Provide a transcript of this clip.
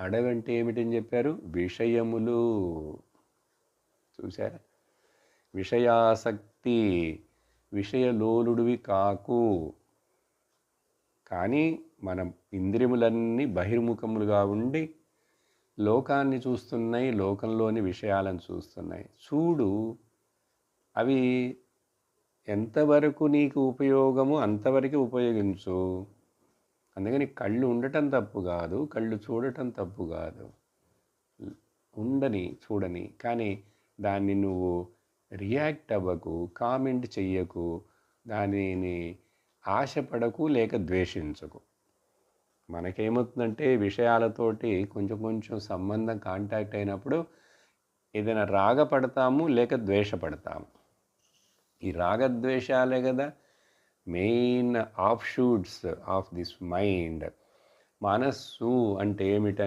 అడవి అంటే ఏమిటని చెప్పారు? విషయములు. చూశారా? విషయాసక్తి విషయలోలుడివి కాకు. కానీ మన ఇంద్రియములన్నీ బహిర్ముఖములుగా ఉండి లోకాన్ని చూస్తున్నాయి లోకంలోని విషయాలను చూస్తున్నాయి. చూడు అవి ఎంతవరకు నీకు ఉపయోగము అంతవరకు ఉపయోగించు. అందుకని కళ్ళు ఉండటం తప్పు కాదు కళ్ళు చూడటం తప్పు కాదు. ఉండని చూడని. కానీ దాన్ని నువ్వు రియాక్ట్ అవ్వకు కామెంట్ చెయ్యకు దానిని ఆశపడకు లేక ద్వేషించకు. మనకేమవుతుందంటే విషయాలతోటి కొంచెం కొంచెం సంబంధం కాంటాక్ట్ అయినప్పుడు ఏదైనా రాగపడతాము లేక ద్వేషపడతాము. ఈ రాగద్వేషాలే కదా main of shoots of this mind మనస్సు అంటే ఏమిట